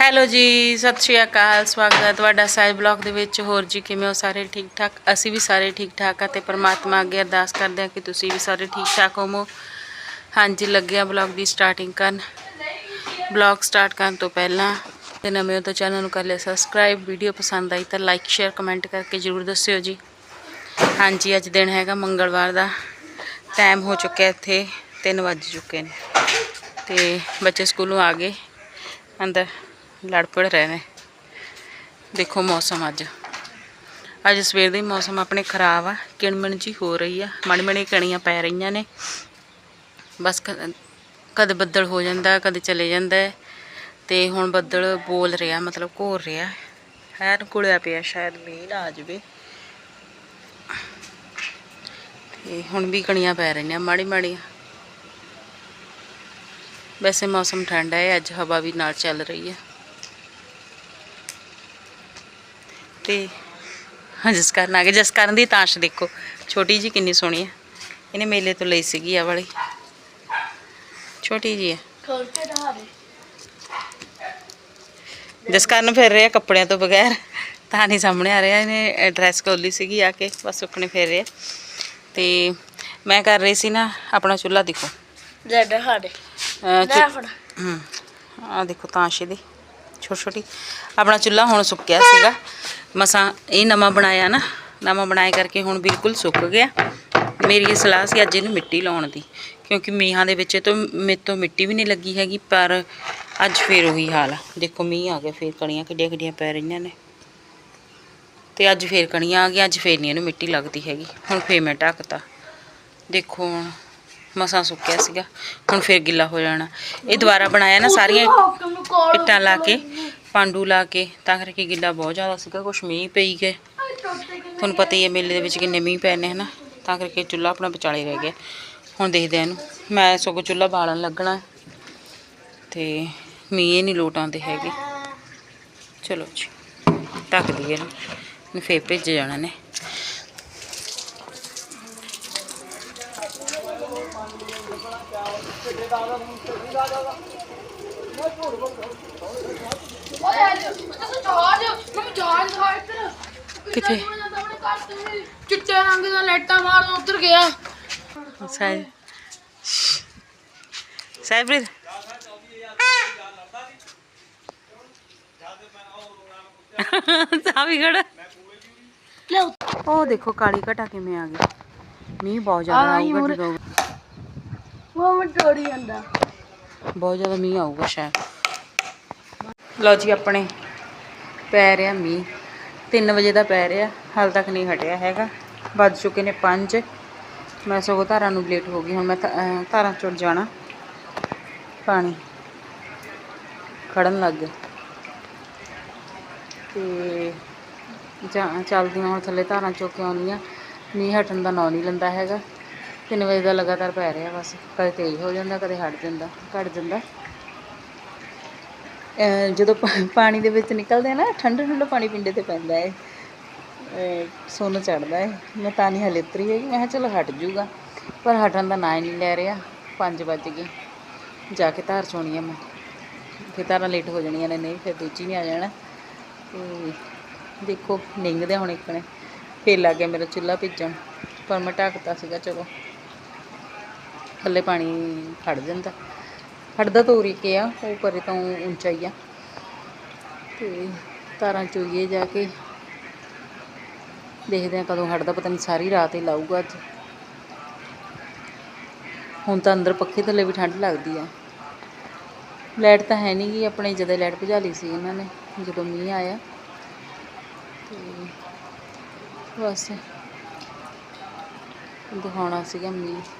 Hello ਜੀ, ਸਤਿ ਸ਼੍ਰੀ ਅਕਾਲ, ਸਵਾਗਤ ਹੈ ਤੁਹਾਡਾ ਸਾਇ ਬਲੌਗ ਦੇ ਵਿੱਚ। ਹੋਰ ਜੀ, ਕਿਵੇਂ ਹੋ ਸਾਰੇ ਠੀਕ ਠਾਕ ਅਸੀਂ ਵੀ ਸਾਰੇ ਠੀਕ ਠਾਕ ਆ ਤੇ ਪਰਮਾਤਮਾ ਅੱਗੇ ਅਰਦਾਸ ਕਰਦੇ ਹਾਂ ਕਿ ਤੁਸੀਂ ਵੀ ਸਾਰੇ ਠੀਕ ਠਾਕ ਹੋਵੋ। ਹਾਂਜੀ, ਲੱਗਿਆ ਬਲੌਗ ਦੀ ਸਟਾਰਟਿੰਗ ਕਰਨ। ਬਲੌਗ ਸਟਾਰਟ ਕਰਨ ਤੋਂ ਪਹਿਲਾਂ ਤੇ ਨਵੇਂ ਹੋ ਤਾਂ ਚੈਨਲ ਨੂੰ ਕਰ ਲਿਆ ਸਬਸਕ੍ਰਾਈਬ ਵੀਡੀਓ ਪਸੰਦ ਆਈ ਤਾਂ ਲਾਈਕ ਸ਼ੇਅਰ ਕਮੈਂਟ ਕਰਕੇ ਜਰੂਰ ਦੱਸਿਓ ਜੀ। ਹਾਂਜੀ, ਅੱਜ ਦਿਨ ਹੈਗਾ ਮੰਗਲਵਾਰ ਦਾ। ਟਾਈਮ ਹੋ ਚੁੱਕਿਆ ਇੱਥੇ 3 ਵੱਜ ਚੁੱਕੇ ਨੇ। ਤੇ ਬੱਚੇ ਸਕੂਲੋਂ ਆ ਗਏ। ਅੰਦਰ ਲੜ ਪੜ ਰਹੇ ਨੇ। ਦੇਖੋ ਮੌਸਮ ਅੱਜ। ਅੱਜ ਸਵੇਰ ਦਾ ਹੀ ਮੌਸਮ ਆਪਣੇ ਖਰਾਬ ਆ। ਕਿਣਮਣ ਜੀ ਹੋ ਰਹੀ ਆ। ਮਾੜੀ ਮਾੜੀ ਕਣੀਆਂ ਪੈ ਰਹੀਆਂ ਨੇ। ਬਸ ਕ- ਕਦੇ ਬੱਦਲ ਹੋ ਜਾਂਦਾ, ਕਦੇ ਚਲੇ ਜਾਂਦਾ ਹੈ। ਤੇ ਹੁਣ ਬੱਦਲ ਬੋਲ ਰਿਹਾ, ਮਤਲਬ ਘੋਰ ਰਿਹਾ। ਹੈਰ ਕੁਲਿਆ ਪਿਆ, ਸ਼ਾਇਦ ਮੀਂਹ ਨਾ ਆ ਜਾਵੇ। ਤੇ ਹੁਣ ਵੀ ਕਣੀਆਂ ਪੈ ਰਹੀਆਂ, ਮਾੜੀ ਮਾੜੀਆਂ ਵੈਸੇ ਮੌਸਮ ਠੰਡਾ ਹੈ, ਅੱਜ ਹਵਾ ਵੀ ਨਾਲ ਚੱਲ ਰਹੀ ਹੈ। ਤੇ ਜਸਕਰਨ ਆ ਗਏ। ਜਸਕਰਨ ਦੀ ਤਾਸ਼ ਦੇਖੋ। ਛੋਟੀ ਜੀ ਕਿੰਨੀ ਸੋਹਣੀ ਹੈ। ਇਹਨੇ ਮੇਲੇ ਤੋਂ ਲਈ ਸੀਗੀ ਆ ਵਾਲੀ। ਛੋਟੀ ਜੀ ਹੈ। ਖੋਲ ਜਸਕਰਨ ਫਿਰ ਰਿਹਾ ਕੱਪੜਿਆਂ ਤੋਂ ਬਗੈਰ। ਤਾਂ ਨਹੀਂ ਸਾਹਮਣੇ ਆ ਰਿਹਾ। ਇਹਨੇ ਡਰੈਸ ਕੋਲੀ ਸੀਗੀ ਆ ਕੇ। ਬਸ ਸੁੱਕਣੇ ਫਿਰ ਰਿਹਾ। ਤੇ ਮੈਂ ਕਰ ਰਹੀ ਸੀ ਨਾ ਆਪਣਾ ਚੁੱਲ੍ਹਾ ਦੇਖੋ। ਲੈ ਹੂੰ। ਆ ਦੇਖੋ ਤਾਸ਼ ਦੀ ਛੋਟੀ ਛੋਟੀ ਆਪਣਾ ਚੁੱਲ੍ਹਾ ਹੁਣ ਸੁੱਕਿਆ ਸੀਗਾ। ਮਸਾਂ ਇਹ ਨਵਾਂ ਬਣਾਇਆ ਨਾ, ਨਵਾਂ ਬਣਾਏ ਕਰਕੇ ਹੁਣ ਬਿਲਕੁਲ ਸੁੱਕ ਗਿਆ। ਮੇਰੀ ਇਹ ਸਲਾਹ ਸੀ ਅੱਜ ਇਹਨੂੰ ਮਿੱਟੀ ਲਾਉਣ ਦੀ, ਕਿਉਂਕਿ ਮੀਂਹਾਂ ਦੇ ਵਿੱਚ ਤੋਂ, ਮੇਰੇ ਤੋਂ ਮਿੱਟੀ ਵੀ ਨਹੀਂ ਲੱਗੀ ਹੈਗੀ, ਪਰ ਅੱਜ ਫੇਰ ਉਹੀ ਹਾਲ ਆ। ਦੇਖੋ ਮੀਂਹ ਆ ਗਿਆ, ਫੇਰ ਕਣੀਆਂ ਕਿੱਡੀਆਂ ਕਿੱਡੀਆਂ ਪੈ ਰਹੀਆਂ ਨੇ। ਤੇ ਅੱਜ ਫੇਰ ਕਣੀਆਂ ਆ ਗਈਆਂ, ਅੱਜ ਫੇਰ ਨਹੀਂ ਇਹਨੂੰ ਮਿੱਟੀ ਲੱਗਦੀ ਹੈਗੀ। ਹੁਣ ਫੇਰ ਮੈਂ ਢੱਕਤਾ। ਦੇਖੋ ਹੁਣ ਮਸਾਂ ਸੁੱਕਿਆ ਸੀਗਾ। ਹੁਣ ਫੇਰ ਗਿੱਲਾ ਹੋ ਜਾਣਾ। ਇਹ ਦੁਬਾਰਾ ਬਣਾਇਆ ਨਾ ਸਾਰੀਆਂ ਇੱਟਾਂ ਲਾ ਕੇ, ਪਾਂਡੂ ਲਾ ਕੇ, ਤਾਂ ਕਰਕੇ ਗਿੱਲਾ ਬਹੁਤ ਜ਼ਿਆਦਾ ਸੀਗਾ, ਕੁਛ ਮੀਂਹ ਪਈ ਗਏ ਤੁਹਾਨੂੰ ਪਤਾ ਹੀ ਹੈ, ਮੇਲੇ ਦੇ ਵਿੱਚ ਕਿੰਨੇ ਮੀਂਹ ਪਏ ਨੇ ਹਨਾ, ਤਾਂ ਕਰਕੇ ਚੁੱਲ੍ਹਾ ਆਪਣਾ ਵਿਚਾਲੇ ਰਹਿ ਗਿਆ। ਹੁਣ ਦੇਖਦੇ ਆ ਇਹਨੂੰ। ਮੈਂ ਸਗੋਂ ਚੁੱਲ੍ਹਾ ਬਾਲਣ ਲੱਗਣਾ ਹੈ। ਤੇ ਮੀਂਹ ਹੀ ਨਹੀਂ ਲੋਟ ਆਉਂਦੇ ਹੈਗੇ। ਚਲੋ ਜੀ, ਢੱਕ ਦਈਏ ਇਹਨੂੰ। ਇਹਨੂੰ ਫੇਰ ਭੇਜ ਜਾਣਾ ਨੇ। ਕਿੱਥੇ? ਚਿੱਟੇ ਰੰਗ ਦਾ ਲਾਈਟਾਂ ਮਾਰਨ ਉਤਰ ਗਿਆ। ਸਾਹਿਬ ਸਾਹਿਬਰੀਤ ਸਾਵੀ ਗੜ ਲੈ ਉਹ ਦੇਖੋ ਕਾਲੀ ਘਟਾ ਕਿਵੇਂ ਆ ਗਈ। ਮੀਂਹ ਬਹੁਤ ਜ਼ਿਆਦਾ ਆਊਗਾ। ਜਦੋਂ ਉਹ ਮੈਂ ਜਾਂਦਾ। ਬਹੁਤ ਜ਼ਿਆਦਾ ਮੀਂਹ ਆਊਗਾ ਸ਼ਾਇਦ। ਲਓ ਜੀ ਆਪਣੇ, ਪੈ ਰਿਹਾ ਮੀਂਹ। 3 ਵਜੇ ਦਾ ਪੈ ਰਿਹਾ, ਹਾਲ ਤੱਕ ਨਹੀਂ ਹਟਿਆ ਹੈਗਾ। ਵੱਜ ਚੁੱਕੇ ਨੇ 5 ਮੈਂ ਸਗੋਂ ਧਾਰਾਂ ਨੂੰ ਲੇਟ ਹੋ ਗਈ, ਹੁਣ ਮੈਂ ਧਾਰਾਂ ਚੁੜ ਜਾਣਾ। ਪਾਣੀ ਖੜਨ ਲੱਗ ਗਿਆ। ਤੇ ਜਾਂ, ਚੱਲਦੀਆਂ ਹੁਣ ਥੱਲੇ ਧਾਰਾਂ ਚੁੱਕ ਕੇ ਆਉਂਦੀਆਂ ਮੀਂਹ ਹਟਣ ਦਾ ਨਾਂ ਨਹੀਂ ਲੈਂਦਾ ਹੈਗਾ। 3 ਵਜੇ ਦਾ ਲਗਾਤਾਰ ਪੈ ਰਿਹਾ ਬਸ, ਕਦੇ ਤੇਜ਼ ਹੋ ਜਾਂਦਾ, ਕਦੇ ਹਟ ਜਾਂਦਾ, ਘਟ ਜਾਂਦਾ। ਜਦੋਂ ਪਾ- ਪਾਣੀ ਦੇ ਵਿੱਚ ਨਿਕਲਦੇ ਆ ਨਾ, ਠੰਡਾ ਠੰਡਾ ਪਾਣੀ ਪਿੰਡੇ ਤੇ ਪੈਂਦਾ ਹੈ ਅਹ ਚੜਦਾ ਹੈ ਮੈਂ ਤਾਂ ਨਹੀਂ ਹਲੇ ਉਤਰੀ ਹੈਗੀ, ਮੈਂ ਕਿਹਾ ਚਲੋ ਹਟ ਜੂਗਾ। ਪਰ ਹਟਣ ਦਾ ਨਾਂ ਹੀ ਨਹੀਂ ਲੈ ਰਿਹਾ 5 ਵੱਜ ਗਏ। ਜਾ ਕੇ ਧਾਰ ਚੋਣੀ ਆ ਮੈਂ। ਫਿਰ ਧਾਰਾਂ ਲੇਟ ਹੋ ਜਾਣੀਆਂ ਨੇ, ਨਹੀਂ ਫਿਰ ਦੂਜੀ ਨੇ ਆ ਜਾਣਾ। ਤੇ ਦੇਖੋ, ਨਿੰਗਦੇ ਹੁਣ ਇੱਕ ਨੇ। ਫੇਰ ਲੱਗ ਗਿਆ ਮੇਰਾ ਚੁੱਲ੍ਹਾ ਭਿੱਜਣ। ਪਰ ਮੈਂ ਢੱਕਤਾ ਸੀਗਾ, ਚਲੋ। ਥੱਲੇ ਪਾਣੀ ਖੜ ਜਾਂਦਾ। ਖੜਦਾ ਤਾਂ ਉਰੀ ਕੇ ਆ ਉਹ ਪਰੇ ਤੋਂ ਉੱਚਾ ਹੀ ਆ। ਤੇ ਤਾਰਾਂ ਚੋਈਏ ਜਾ ਕੇ ਦੇਖਦੇ ਆ ਕਦੋਂ ਹਟਦਾ ਪਤਾ ਨਹੀਂ ਸਾਰੀ ਰਾਤ ਹੀ ਲਾਊਗਾ ਅੱਜ। ਹੁਣ ਤਾਂ ਅੰਦਰ ਪੱਖੇ ਥੱਲੇ ਵੀ ਠੰਡ ਲੱਗਦੀ ਆ। ਲਾਈਟ ਤਾਂ ਹੈ ਨਹੀਂ ਗੀ ਆਪਣੇ ਜਦੋਂ ਲਾਈਟ ਭਜਾ ਲਈ ਸੀ ਇਹਨਾਂ ਨੇ, ਜਦੋਂ ਮੀਂਹ ਆਇਆ। ਤੇ ਬਸ, ਦਿਖਾਉਣਾ ਸੀਗਾ ਮੀਂਹ।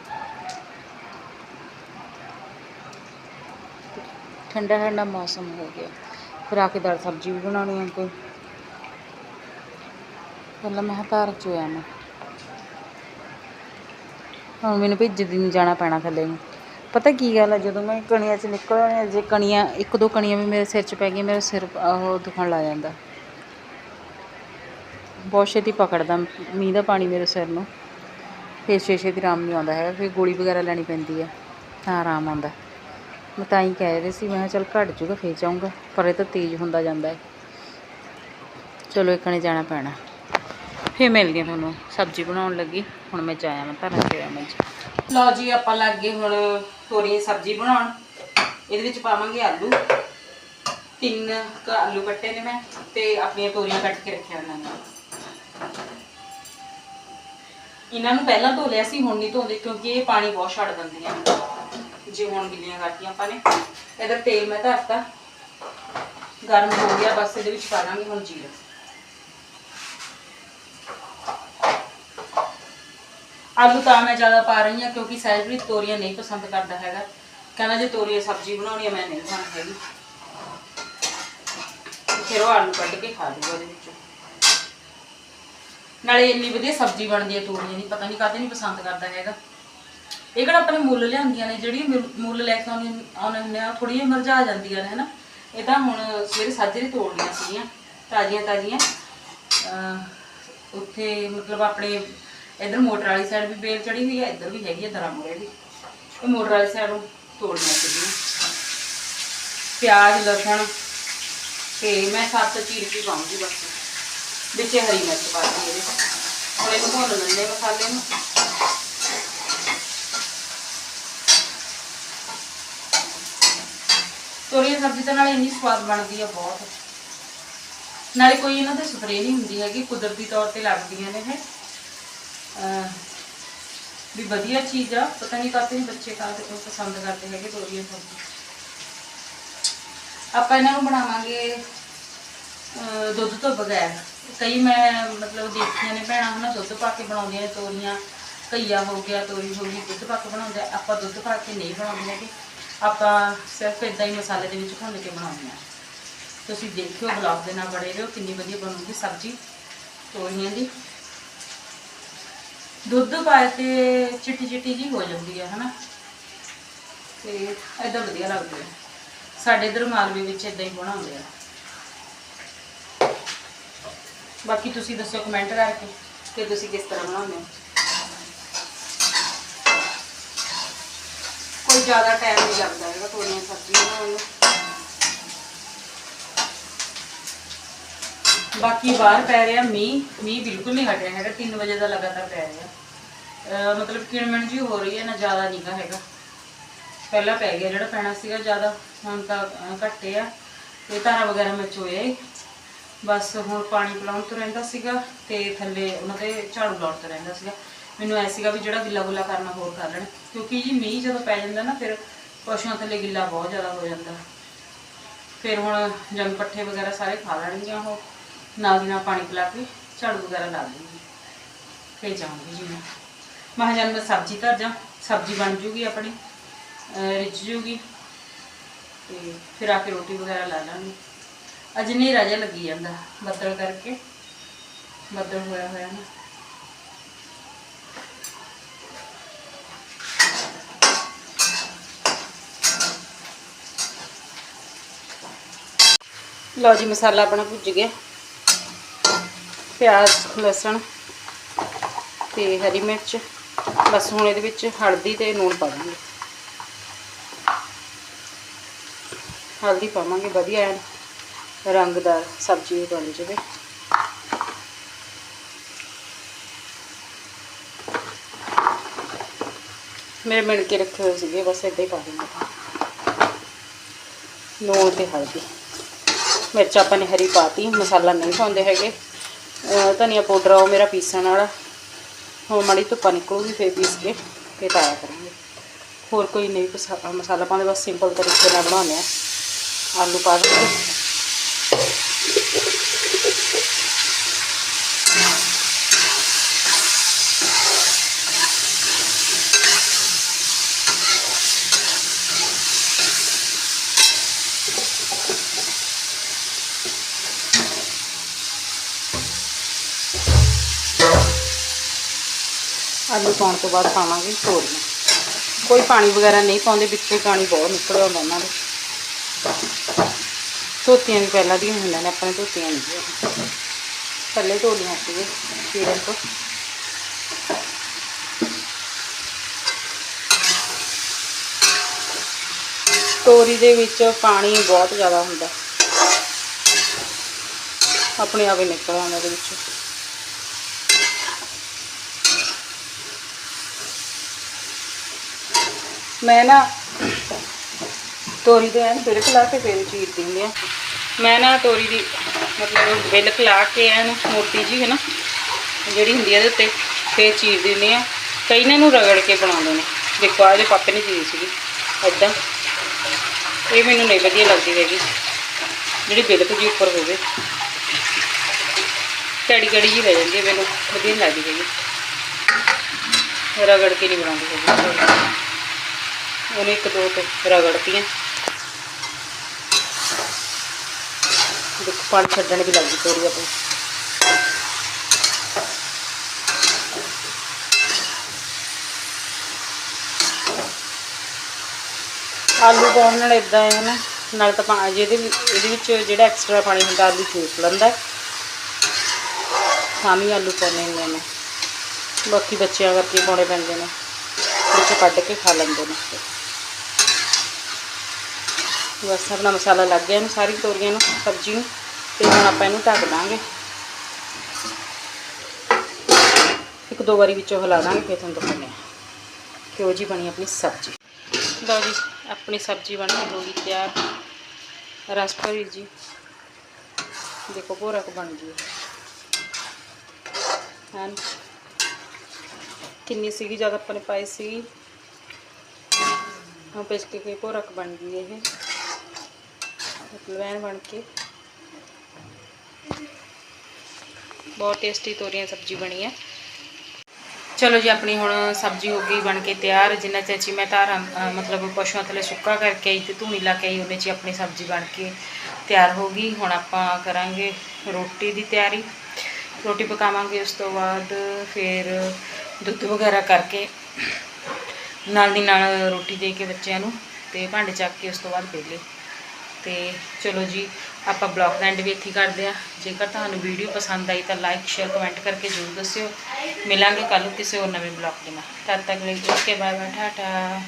ਠੰਡਾ ਠੰਡਾ ਮੌਸਮ ਹੋ ਗਿਆ। ਫਿਰ ਆ ਕੇ ਦਾਲ ਸਬਜ਼ੀ ਵੀ ਬਣਾਉਣੀ ਆ ਕੋਈ। ਪਹਿਲਾਂ ਮੈਂ ਕਿਹਾ ਘਰ ਚ ਹੋਇਆ ਮੈਂ। ਹੁਣ ਮੈਨੂੰ ਭੇਜਦੀ ਨਹੀਂ ਜਾਣਾ ਪੈਣਾ ਥੱਲੇ ਨੂੰ। ਪਤਾ ਕੀ ਗੱਲ ਹੈ ਜਦੋਂ ਮੈਂ ਕਣੀਆਂ 'ਚ ਨਿਕਲਣਾ ਜੇ ਕਣੀਆਂ, ਇੱਕ ਦੋ ਕਣੀਆਂ ਵੀ ਮੇਰੇ ਸਿਰ 'ਚ ਪੈ ਗਈਆਂ, ਮੇਰਾ ਸਿਰ ਉਹ ਦੁਖਣ ਲੱਗ ਜਾਂਦਾ। ਬਹੁਤ ਛੇਤੀ ਪਕੜਦਾ, ਮੀਂਹ ਦਾ ਪਾਣੀ ਮੇਰੇ ਸਿਰ ਨੂੰ। ਫਿਰ ਛੇ ਛੇਤੀ ਆਰਾਮ ਨਹੀਂ ਆਉਂਦਾ ਹੈਗਾ, ਫਿਰ ਗੋਲੀ ਵਗੈਰਾ ਲੈਣੀ ਪੈਂਦੀ ਹੈ ਤਾਂ ਆਰਾਮ ਆਉਂਦਾ। ਮੈਂ ਤਾਂ ਹੀ ਕਹਿ ਰਹੀ ਸੀ, ਮੈਂ ਕਿਹਾ ਚੱਲ ਘਟ ਜੂਗਾ, ਫੇਰ ਜਾਊਂਗਾ। ਪਰ ਇਹ ਤਾਂ ਤੇਜ਼ ਹੁੰਦਾ ਜਾਂਦਾ ਹੈ। ਚਲੋ ਇੱਕਣੇ ਜਾਣਾ ਪੈਣਾ। ਫੇਰ ਮਿਲਦੀ ਹਾਂ ਤੁਹਾਨੂੰ। ਸਬਜ਼ੀ ਬਣਾਉਣ ਲੱਗੀ। ਹੁਣ ਮੈਂ ਜਾਇਆ ਮੈਂ ਧਰਨ ਤੇ ਮੈਂ ਲਓ ਜੀ, ਆਪਾਂ ਲੱਗ ਗਏ ਹੁਣ ਤੋਰੀ ਸਬਜ਼ੀ ਬਣਾਉਣ। ਇਹਦੇ ਵਿੱਚ ਪਾਵਾਂਗੇ ਆਲੂ। ਤਿੰਨ ਕੁ ਆਲੂ ਕੱਟੇ ਨੇ ਮੈਂ, ਤੇ ਆਪਣੀਆਂ ਤੋਰੀਆਂ ਕੱਟ ਕੇ ਰੱਖਿਆ ਉਹਨਾਂ ਨੇ ਇਹਨਾਂ ਨੂੰ ਪਹਿਲਾਂ ਧੋ ਲਿਆ ਸੀ, ਹੁਣ ਨਹੀਂ ਧੋਂਦੇ, ਕਿਉਂਕਿ ਇਹ ਪਾਣੀ ਬਹੁਤ ਛੱਡ ਦਿੰਦੀਆਂ ਨੇ। ਜੇ ਹੁਣ ਗਿੱਲੀਆਂ ਕਰਤੀਆਂ ਆਪਾਂ ਨੇ ਇਧਰ ਤੇਲ ਮੈਂ ਧਰਤਾ। ਗਰਮ ਹੋ ਗਿਆ, ਬਸ ਇਹਦੇ ਵਿੱਚ ਪਾ ਦਾਂਗੇ ਹੁਣ ਜੀਰਾ। ਆਲੂ ਤਾਂ ਮੈਂ ਜ਼ਿਆਦਾ ਪਾ ਰਹੀ ਹਾਂ ਕਿਉਂਕਿ ਸਹਿਜਪ੍ਰੀਤ ਤੋਰੀਆਂ ਨਹੀਂ ਪਸੰਦ ਕਰਦਾ ਹੈਗਾ। ਕਹਿੰਦਾ ਜੇ ਤੋਰੀਆਂ ਸਬਜ਼ੀ ਬਣਾਉਣੀ ਹੈ ਮੈਂ ਨਹੀਂ ਖਾਣੀ ਹੈਗੀ। ਫਿਰ ਉਹ ਆਲੂ ਕੱਢ ਕੇ ਖਾ ਲੂਗਾ ਉਹਦੇ ਵਿੱਚੋਂ। ਨਾਲੇ ਇੰਨੀ ਵਧੀਆ ਸਬਜ਼ੀ ਬਣਦੀ ਹੈ ਤੋਰੀਆਂ ਦੀ, ਪਤਾ ਨਹੀਂ ਕਾਹਤੇ ਨਹੀਂ ਪਸੰਦ ਕਰਦਾ ਹੈਗਾ। ਇਹ ਕਿਹੜਾ ਆਪਣੇ ਮੁੱਲ ਲਿਆਉਂਦੀਆਂ ਨੇ ਜਿਹੜੀ ਮੁੱਲ- ਮੁੱਲ ਲੈ ਕੇ ਆਉਂਦੀਆਂ ਆਉਂਦੇ ਹੁੰਦੇ ਆ ਥੋੜੀਆਂ ਮਰਝਾ ਜਾਂਦੀਆਂ ਨੇ, ਹਨਾ? ਇਹ ਤਾਂ ਹੁਣ ਸਵੇਰੇ ਸਾਜਰੇ ਤੋੜਨੀਆਂ ਸੀਗੀਆਂ, ਤਾਜ਼ੀਆਂ ਤਾਜ਼ੀਆਂ। ਉੱਥੇ ਮਤਲਬ ਆਪਣੇ ਇਧਰ ਮੋਟਰ ਵਾਲੀ ਸਾਈਡ ਵੀ ਬੇਲ ਚੜੀ ਹੋਈ ਹੈ ਇੱਧਰ ਵੀ ਹੈਗੀ ਹੈ ਦਰਾਮੋੜੇ ਦੀ ਇਹ ਮੋਟਰ ਵਾਲੀ ਸਾਈਡ ਨੂੰ ਤੋੜਨੀਆਂ ਸੀਗੀਆਂ। ਪਿਆਜ਼, ਲਸਣ ਤੇ ਮੈਂ ਸੱਤ ਚੀਰ ਕੇ ਪਾਉਂਗੀ ਬਸ। ਵਿੱਚ ਹਰੀ ਮਿਰਚ ਪਾ ਦਿੱਤੀ ਇਹਦੇ ਹੁਣ ਇਹਨੂੰ ਭੁੰਨ ਲੈਂਦੇ ਮਸਾਲੇ ਨੂੰ। ਤੋਰੀ ਦੀ ਸਬਜ਼ੀ ਤਾਂ ਨਾਲੇ ਇੰਨੀ ਸਵਾਦ ਬਣਦੀ ਆ ਬਹੁਤ। ਨਾਲੇ ਕੋਈ ਇਹਨਾਂ ਤੇ ਸਪਰੇਅ ਨਹੀਂ ਹੁੰਦੀ ਹੈਗੀ, ਕੁਦਰਤੀ ਤੌਰ ਤੇ ਲੱਗਦੀਆਂ ਨੇ ਇਹ। ਅਹ ਵੀ ਵਧੀਆ ਚੀਜ਼ ਆ, ਪਤਾ ਨਹੀਂ ਕਾਹਤੇ ਨਹੀਂ ਬੱਚੇ ਕਾਹਤੇ ਉਹ ਪਸੰਦ ਕਰਦੇ ਹੈਗੇ ਤੋਰੀ ਦੀ ਸਬਜ਼ੀ। ਆਪਾਂ ਇਹਨਾਂ ਨੂੰ ਬਣਾਵਾਂਗੇ, ਅਹ ਦੁੱਧ ਤੋਂ ਬਗੈਰ। ਕਈ ਮੈਂ ਮਤਲਬ ਦੇਖੀਆਂ ਨੇ ਭੈਣਾਂ ਹਨਾ, ਦੁੱਧ ਪਾ ਕੇ ਬਣਾਉਂਦੀਆਂ ਨੇ ਤੋਰੀਆਂ। ਘਈਆ ਹੋ ਗਿਆ, ਤੋਰੀ ਹੋ ਗਈ, ਦੁੱਧ ਪਾ ਕੇ ਬਣਾਉਂਦੇ ਆ। ਆਪਾਂ ਦੁੱਧ ਪਾ ਕੇ ਨਹੀਂ ਬਣਾਉਂਦੇ ਹੈਗੇ। ਆਪਾਂ ਸਿਰਫ ਇਦਾਂ ਹੀ ਮਸਾਲੇ ਦੇ ਵਿੱਚ ਭੁੰਨ ਕੇ ਬਣਾਉਂਦੇ ਆ ਤੁਸੀਂ ਦੇਖਿਓ ਬਲੌਗ ਦੇ ਨਾਲ ਬੜੇ ਰਹੋ ਕਿੰਨੀ ਵਧੀਆ ਬਣੂਗੀ ਸਬਜ਼ੀ। ਤੋਰੀਆਂ ਦੀ। ਦੁੱਧ ਪਾਏ ਤੇ ਚਿੱਟੀ ਚਿੱਟੀ ਜੀ ਹੋ ਜਾਂਦੀ ਹੈ, ਹਨਾ? ਤੇ ਐਦਾਂ ਵਧੀਆ ਲੱਗਦੀ ਹੈ ਸਾਡੇ ਇਧਰ ਮਾਲਵੇ ਵਿੱਚ ਇਦਾਂ ਹੀ ਬਣਾਉਂਦੇ ਆ। ਬਾਕੀ ਤੁਸੀਂ ਦੱਸੋ ਕਮੈਂਟ ਕਰਕੇ। ਕਿ ਤੁਸੀਂ ਕਿਸ ਤਰ੍ਹਾਂ ਬਣਾਉਂਦੇ ਹੋ? ਜ਼ਿਆਦਾ ਟਾਈਮ ਨਹੀਂ ਲੱਗਦਾ ਹੈਗਾ ਤੋਰੀਆਂ ਸਬਜ਼ੀ ਬਣਾਉਣ ਨੂੰ। ਬਾਕੀ ਬਾਹਰ ਪੈ ਰਿਹਾ ਮੀਂਹ ਮੀਂਹ ਬਿਲਕੁਲ ਨਹੀਂ ਹਟਿਆ ਹੈਗਾ 3 ਵਜੇ ਦਾ ਲਗਾਤਾਰ ਪੈ ਰਿਹਾ। ਮਤਲਬ ਕਿਣਮਣ ਜੀ ਹੋ ਰਹੀ ਹੈ ਨਾ ਜ਼ਿਆਦਾ ਨਹੀਂਗਾ ਹੈਗਾ। ਪਹਿਲਾਂ ਪੈ ਗਿਆ ਜਿਹੜਾ ਪੈਣਾ ਸੀਗਾ ਜ਼ਿਆਦਾ ਹੁਣ ਤਾਂ ਅਹ, ਘੱਟੇ ਆ। ਤੇ ਧਾਰਾ ਵਗੈਰਾ ਮੈਂ ਚੋਇਆ ਬਸ ਹੁਣ ਪਾਣੀ ਪਿਲਾਉਣ ਤੋਂ ਰਹਿੰਦਾ ਸੀਗਾ ਤੇ ਥੱਲੇ ਉਹਨਾਂ ਦੇ ਝਾੜੂ ਲਾਉਣ ਤੋਂ ਰਹਿੰਦਾ ਸੀਗਾ। ਮੈਨੂੰ ਐ ਸੀਗਾ ਵੀ ਜਿਹੜਾ ਗਿੱਲਾ ਗੁੱਲਾ ਕਰਨਾ ਹੋਰ ਕਰ ਲੈਣ। ਕਿਉਂਕਿ ਜੀ ਮੀਂਹ ਜਦੋਂ ਪੈ ਜਾਂਦਾ ਨਾ, ਫਿਰ ਪਸ਼ੂਆਂ ਥੱਲੇ ਗਿੱਲਾ ਬਹੁਤ ਜ਼ਿਆਦਾ ਹੋ ਜਾਂਦਾ। ਫਿਰ ਹੁਣ ਜੰਗ ਪੱਠੇ ਵਗੈਰਾ ਸਾਰੇ ਖਾ ਲੈਣਗੀਆਂ ਉਹ ਨਾਲ ਦੀ ਨਾਲ ਪਾਣੀ ਪਿਲਾ ਕੇ ਝਾੜੂ ਵਗੈਰਾ ਲਾ ਦੂੰਗੀ ਫੇਰ ਜਾਊਂਗੀ ਜੀ ਮੈਂ। ਮੈਂ ਕਿਹਾ ਚੱਲ ਮੈਂ ਸਬਜ਼ੀ ਧਰ ਜਾ, ਸਬਜ਼ੀ ਬਣ ਜੂਗੀ ਆਪਣੀ ਰਿੱਝ ਜੂਗੀ। ਤੇ ਫਿਰ ਆ ਕੇ ਰੋਟੀ ਵਗੈਰਾ ਲਾ ਲਾਂਗੇ। ਅੱਜ ਹਨੇਰਾ ਜਿਹਾ ਲੱਗੀ ਜਾਂਦਾ ਬੱਦਲ ਕਰਕੇ। ਬੱਦਲ ਹੋਇਆ ਹੋਇਆ ਨਾ। ਲਓ ਜੀ, ਮਸਾਲਾ ਆਪਣਾ ਭੁੱਜ ਗਿਆ। ਪਿਆਜ਼, ਲਸਣ ਤੇ ਹਰੀ ਮਿਰਚ। ਬਸ ਹੁਣ ਇਹਦੇ ਵਿੱਚ ਹਲਦੀ ਤੇ ਲੂਣ ਪਾ ਦਾਂਗੇ ਹਲਦੀ ਪਾਵਾਂਗੇ, ਵਧੀਆ ਐਨ ਰੰਗਦਾਰ ਸਬਜ਼ੀ ਬਣ ਜਾਵੇ। ਮੇਰੇ ਮਿਲ ਕੇ ਰੱਖੇ ਹੋਏ ਸੀਗੇ, ਬਸ ਏਦਾਂ ਹੀ ਪਾ ਦਿੰਦੇ ਲੂਣ ਤੇ ਹਲਦੀ। ਮਿਰਚ ਆਪਾਂ ਨੇ ਹਰੀ ਪਾਤੀ, ਮਸਾਲਾ ਨਹੀਂ ਪਾਉਂਦੇ ਹੈਗੇ। ਧਨੀਆ ਪਾਊਡਰ ਆ, ਉਹ ਮੇਰਾ ਪੀਸਣ ਵਾਲਾ। ਹੁਣ ਮਾੜੀ ਧੁੱਪਾ ਨਿਕਲੂਗੀ, ਫੇਰ ਪੀਸ ਕੇ, ਫੇਰ ਤਾਇਆ ਕਰਾਂਗੇ। ਹੋਰ ਕੋਈ ਨਹੀਂ, ਪਸਾ- ਮਸਾਲਾ ਪਾਉਂਦੇ, ਬਸ ਸਿੰਪਲ ਤਰੀਕੇ ਨਾਲ ਬਣਾਉਂਦੇ ਆ। ਆਲੂ ਪਾ ਦਿੰਦੇ। ਆਲੂ ਪਾਉਣ ਤੋਂ ਬਾਅਦ ਪਾਵਾਂਗੇ ਤੋਰੀਆਂ ਕੋਈ ਪਾਣੀ ਵਗੈਰਾ ਨਹੀਂ ਪਾਉਂਦੇ, ਵਿੱਚੇ ਪਾਣੀ ਬਹੁਤ ਨਿਕਲਿਆ ਹੁੰਦਾ ਉਹਨਾਂ ਦੇ। ਧੋਤੀਆਂ ਵੀ ਪਹਿਲਾਂ ਦੀਆਂ ਹੁੰਦੀਆਂ ਨੇ, ਆਪਣੇ ਧੋਤੀਆਂ ਨਹੀਂ ਥੱਲੇ ਧੋਲੀਆਂ ਸੀਗੇ ਕੀਰਨ ਤੋਂ। ਤੋਰੀ ਦੇ ਵਿੱਚ ਪਾਣੀ ਬਹੁਤ ਜ਼ਿਆਦਾ ਹੁੰਦਾ। ਆਪਣੇ ਆਪ ਹੀ ਨਿਕਲ ਆਉਂਦਾ ਦੇ ਵਿੱਚ। ਮੈਂ ਨਾ ਤੋਰੀ ਦੇ ਐਨ ਬਿਲਕ ਲਾ ਕੇ ਫਿਰ ਚੀਰ ਹੁੰਦੀ ਆ। ਮੈਂ ਨਾ ਤੋਰੀ ਦੀ ਮਤਲਬ ਬਿਲਕ ਲਾ ਕੇ ਐਨ ਮੋਟੀ ਜੀ ਹੈ ਨਾ ਜਿਹੜੀ ਹੁੰਦੀ ਆ ਇਹਦੇ ਉੱਤੇ ਫਿਰ ਚੀਰ ਦਿੰਦੇ ਆ। ਕਈ ਇਹਨਾਂ ਨੂੰ ਰਗੜ ਕੇ ਬਣਾਉਂਦੇ ਨੇ। ਦੇਖੋ, ਆਹ ਜੇ ਪਾਪੇ ਨੇ ਚੀਰੀ ਸੀਗੀ ਐਦਾਂ ਇਹ ਮੈਨੂੰ ਨਹੀਂ ਵਧੀਆ ਲੱਗਦੀ ਹੈਗੀ, ਜਿਹੜੀ ਬਿਲਕ ਜੀ ਉੱਪਰ ਹੋਵੇ। ਕੜੀ ਕੜੀ ਜੀ ਰਹਿ ਜਾਂਦੀ ਹੈ ਮੈਨੂੰ, ਵਧੀਆ ਨਹੀਂ ਲੱਗਦੀ ਹੈਗੀ। ਰਗੜ ਕੇ ਨਹੀਂ ਬਣਾਉਂਦੀ ਹੈਗੀ। ਉਹਨੇ ਇੱਕ ਦੋ ਤੇ ਰਗੜਤੀਆਂ। ਦੇਖੋ, ਪਾਣੀ ਛੱਡਣ ਵੀ ਲੱਗੀ ਤੋਰੀ ਆਪਣੀ। ਆਲੂ ਪਾਉਣ ਨਾਲ ਇਦਾਂ ਹੈ ਨਾ, ਨਾਲ ਤਾਂ ਪਾ ਜਿਹਦੇ ਇਹਦੇ ਵਿੱਚ ਜਿਹੜਾ ਐਕਸਟਰਾ ਪਾਣੀ ਹੁੰਦਾ, ਆਲੂ ਚੂਸ ਲੈਂਦਾ ਤਾਂ ਵੀ ਆਲੂ ਪਾਉਣੇ ਹੁੰਦੇ ਨੇ। ਬਾਕੀ ਬੱਚਿਆਂ ਕਰਕੇ ਪਾਉਣੇ ਪੈਂਦੇ ਨੇ। ਵਿੱਚ ਕੱਢ ਕੇ ਖਾ ਲੈਂਦੇ ਨੇ। ਬਸ ਆਪਣਾ ਮਸਾਲਾ ਲੱਗ ਗਿਆ ਇਹਨੂੰ, ਸਾਰੀ ਤੋਰੀਆਂ ਨੂੰ, ਸਬਜ਼ੀ ਨੂੰ, ਤੇ ਹੁਣ ਆਪਾਂ ਇਹਨੂੰ ਢੱਕ ਦਾਂਗੇ। ਇੱਕ ਦੋ ਵਾਰੀ ਵਿੱਚੋਂ ਹਿਲਾ ਦਾਂਗੇ, ਫਿਰ ਤੁਹਾਨੂੰ ਦਿਖਾਉਂਦੇ ਹਾਂ। ਕਿਉਂ ਜੀ ਬਣੀ ਆਪਣੀ ਸਬਜ਼ੀ। ਲਓ ਜੀ, ਆਪਣੀ ਸਬਜ਼ੀ ਬਣ ਕੇ ਹੋ ਗਈ ਤਿਆਰ। ਰਸ ਭਰੀ ਜੀ। ਦੇਖੋ, ਭੋਰਾ ਕੁ ਬਣ ਗਈ। ਹਾਂ? ਕਿੰਨੀ ਸੀਗੀ, ਜਦ ਆਪਾਂ ਨੇ ਪਾਈ ਸੀ ਹਾਂ ਪਿਸ ਕੇ ਕੇ ਭੋਰਾ ਕੁ ਬਣ ਗਈ ਇਹ। ਮਤਲਬ ਬਣ ਕੇ। ਬਹੁਤ ਟੇਸਟੀ ਤੋਰੀਆਂ ਸਬਜ਼ੀ ਬਣੀ ਹੈ ਚਲੋ ਜੀ, ਆਪਣੀ ਹੁਣ ਸਬਜ਼ੀ ਹੋ ਗਈ ਬਣ ਕੇ ਤਿਆਰ। ਜਿੰਨਾ ਚਾਚੀ ਮੈਂ ਧਾਰਾਂ ਮਤਲਬ ਪਸ਼ੂਆਂ ਥੱਲੇ ਸੁੱਕਾ ਕਰਕੇ ਆਈ ਤੇ ਧੂਣੀ ਲਾ ਕੇ ਆਈ ਉਹਨੇ ਚ ਹੀ ਆਪਣੀ ਸਬਜ਼ੀ ਬਣ ਕੇ ਤਿਆਰ ਹੋ ਗਈ। ਹੁਣ ਆਪਾਂ ਕਰਾਂਗੇ ਰੋਟੀ ਦੀ ਤਿਆਰੀ। ਰੋਟੀ ਪਕਾਵਾਂਗੇ, ਉਸ ਤੋਂ ਬਾਅਦ ਫਿਰ ਦੁੱਧ ਵਗੈਰਾ ਕਰਕੇ ਨਾਲ ਦੀ ਨਾਲ ਰੋਟੀ ਦੇ ਕੇ ਬੱਚਿਆਂ ਨੂੰ ਤੇ ਭਾਂਡੇ ਚੱਕ ਕੇ ਉਸ ਤੋਂ ਬਾਅਦ ਵੇਲੇ ਤੇ ਚਲੋ ਜੀ, ਆਪਾਂ ਬਲੌਗ ਦਾ ਐਂਡ ਵੀ ਇੱਥੇ ਕਰਦੇ ਆ ਜੇਕਰ ਤੁਹਾਨੂੰ ਵੀਡੀਓ ਪਸੰਦ ਆਈ ਤਾਂ ਲਾਈਕ ਸ਼ੇਅਰ ਕਮੈਂਟ ਕਰਕੇ ਜ਼ਰੂਰ ਦੱਸਿਓ। ਮਿਲਾਂਗੇ ਕੱਲ੍ਹ ਨੂੰ ਕਿਸੇ ਹੋਰ ਨਵੇਂ ਬਲੌਗ ਦੇ ਨਾਲ। ਤਦ ਤੱਕ ਲਈ ਓਕੇ ਬਾਏ ਬਾਏ ਟਾਟਾ